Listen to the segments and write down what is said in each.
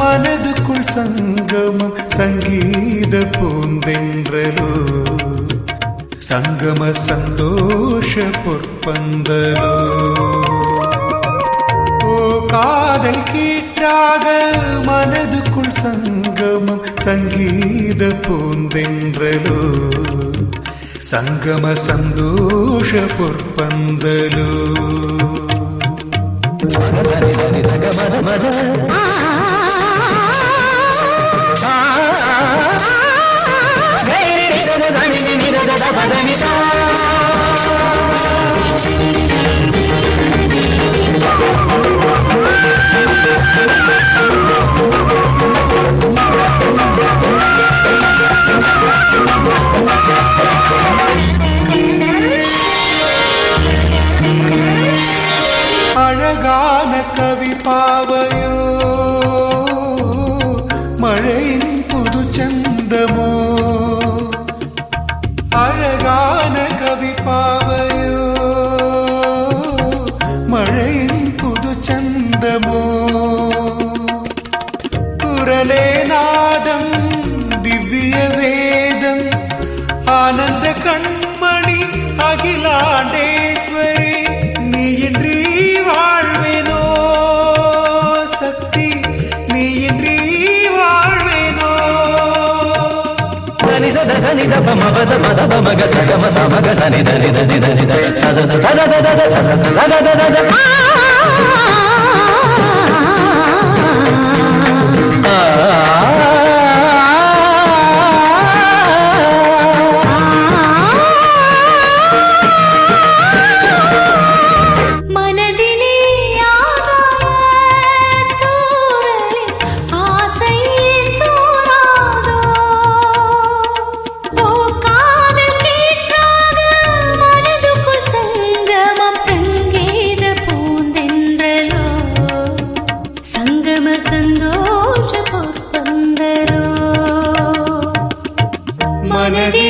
மனதுக்குள் சங்கமம் சங்கீத பூந்தென்றலோ? சங்கம சந்தோஷ பொற்பந்தலோ? ஓ காதல் கீற்றாக மனதுக்குள் சங்கமம் சங்கீத பூந்தென்றலோ? சங்கம சந்தோஷ பொற்பந்தலோ? மத గబ మబద మద మగ సగమ సమగ సని దని దని దని సజ సజ సజ సజ సజ సజ ಪರಮ ಸಂತೋಷ ಪಂದರು ಮನದಿ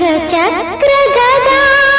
शङ्खचक्रगदा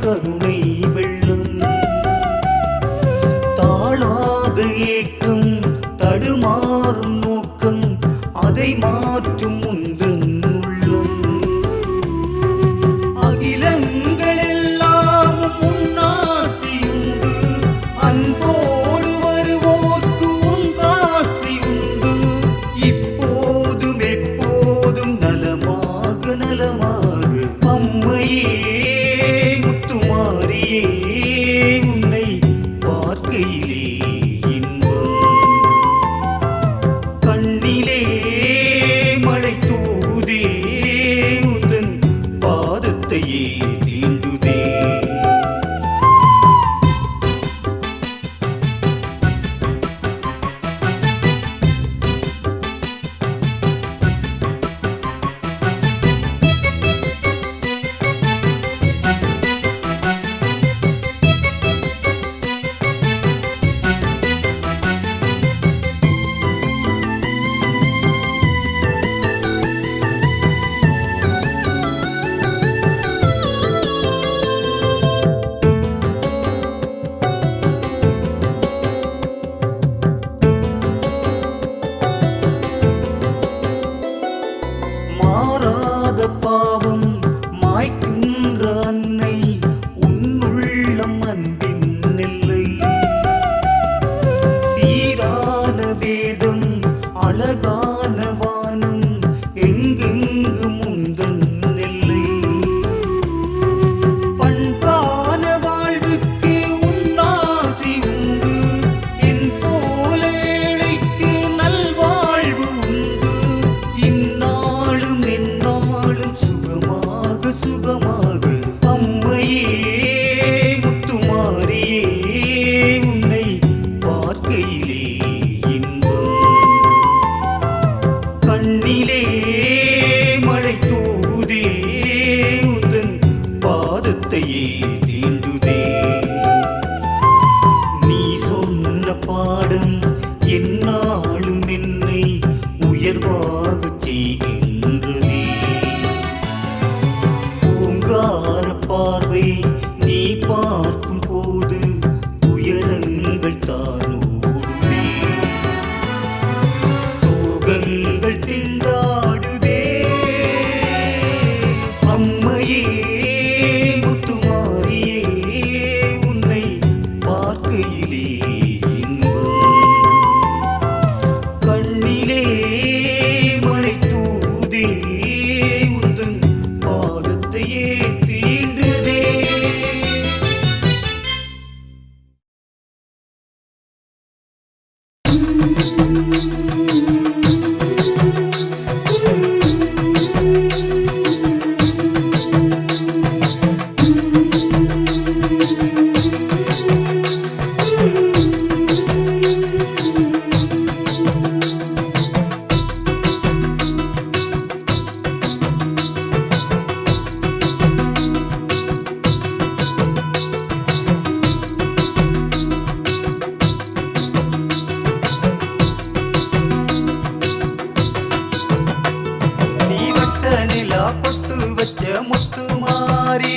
tocando பொட்டு வச்ச முத்து மாறி.